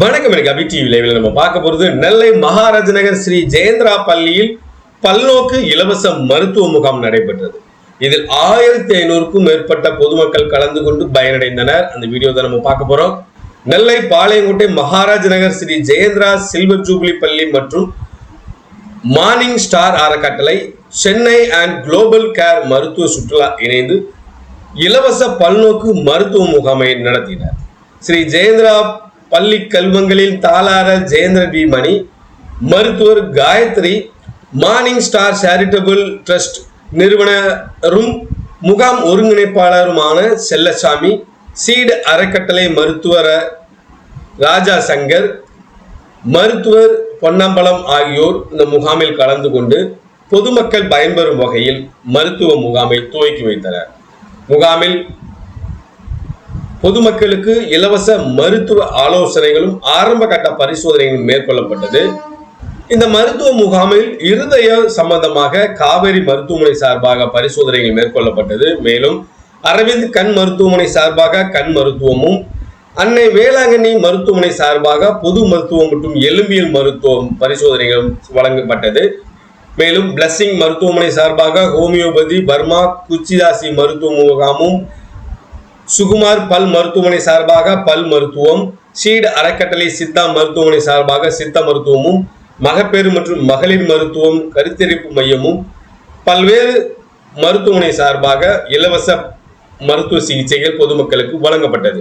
வணக்கம் எனக்கு அபி டிவி லைவில் நம்ம பார்க்க போகிறது நெல்லை மகாராஜ நகர் ஸ்ரீ ஜெயேந்திரா பள்ளியில் பல்நோக்கு இலவச மருத்துவ முகாம் நடைபெற்றது. இதில் ஆயிரத்தி ஐநூறுக்கும் மேற்பட்ட பொதுமக்கள் கலந்து கொண்டு பயனடைந்தனர். அந்த வீடியோ தான் நம்ம பார்க்க போகிறோம் நெல்லை பாளையங்கோட்டை மகாராஜ நகர் ஸ்ரீ ஜெயந்திரா சில்வர் ஜூப்ளி பள்ளி மற்றும் மார்னிங் ஸ்டார் அறக்கட்டளை சென்னை அண்ட் குளோபல் கேர் மருத்துவ சுற்றுலா இணைந்து இலவச பல்நோக்கு மருத்துவ முகாமை நடத்தினர். ஸ்ரீ ஜெயேந்திரா பள்ளி கல்வங்களில் தாளாரர் ஜெயேந்திர பி. மணி மருத்துவர் Gayathri morning star charitable trust நிறுவனரும் முகாம் ஒருங்கிணைப்பாளருமான செல்லசாமி சீடு அறக்கட்டளை மருத்துவர் ராஜா சங்கர் மருத்துவர் பொன்னம்பலம் ஆகியோர் இந்த முகாமில் கலந்து கொண்டு பொதுமக்கள் பயன்பெறும் வகையில் மருத்துவ முகாமை துவக்கி வைத்தனர். முகாமில் பொதுமக்களுக்கு இலவச மருத்துவ ஆலோசனைகளும் ஆரம்ப கட்ட பரிசோதனைகளும் மேற்கொள்ளப்பட்டது. இந்த மருத்துவ முகாமில் இருதய சம்பந்தமாக காவேரி மருத்துவமனை சார்பாக பரிசோதனைகள் மேற்கொள்ளப்பட்டது. மேலும் அரவிந்த் கண் மருத்துவமனை சார்பாக கண் மருத்துவமும் அன்னை வேளாங்கண்ணி மருத்துவமனை சார்பாக பொது மருத்துவம் மற்றும் எலும்பியல் மருத்துவம் பரிசோதனைகளும் வழங்கப்பட்டது. மேலும் பிளஸ்ஸிங் மருத்துவமனை சார்பாக ஹோமியோபதி பர்மா குச்சிதாசி மருத்துவ முகாமும் சுகுமார் பல் மருத்துவமனை சார்பாக பல் மருத்துவம் ஷீட் அறக்கட்டளை சித்தா மருத்துவமனை சார்பாக சித்த மருத்துவமும் மகப்பேறு மற்றும் மகளிர் மருத்துவம் கருத்தரிப்பு மையமும் பல்வேறு மருத்துவமனை சார்பாக இலவச மருத்துவ சிகிச்சைகள் பொதுமக்களுக்கு வழங்கப்பட்டது.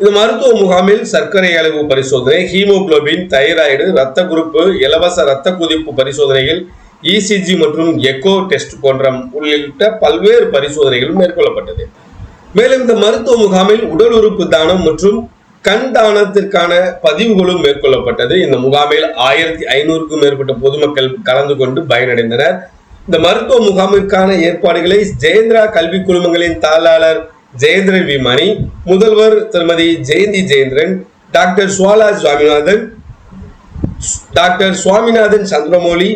இந்த மருத்துவ முகாமில் சர்க்கரை அளவு பரிசோதனை ஹீமோகுளோபின் தைராய்டு இரத்த குறுப்பு இலவச இரத்த குதிப்பு பரிசோதனைகள் இசிஜி மற்றும் எக்கோ டெஸ்ட் போன்ற உள்ளிட்ட பல்வேறு பரிசோதனைகளும் மேற்கொள்ளப்பட்டது. மேலும் இந்த மருத்துவ முகாமில் உடல் உறுப்பு தானம் மற்றும் கண் தானத்திற்கான பதிவுகளும் மேற்கொள்ளப்பட்டது. இந்த முகாமில் ஆயிரத்தி ஐநூறுக்கும் மேற்பட்ட பொதுமக்கள் கலந்து கொண்டு பயனடைந்தனர். இந்த மருத்துவ முகாமிற்கான ஏற்பாடுகளை ஜெயந்திரா கல்வி குழுமங்களின் தாளாளர் ஜெயேந்திரன் வி மணி முதல்வர் திருமதி ஜெயந்தி ஜெயேந்திரன் டாக்டர் சுவாலா சுவாமிநாதன் டாக்டர் சுவாமிநாதன் சந்திரமௌலி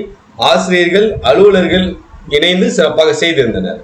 ஆசிரியர்கள் அலுவலர்கள் இணைந்து சிறப்பாக செய்திருந்தனர்.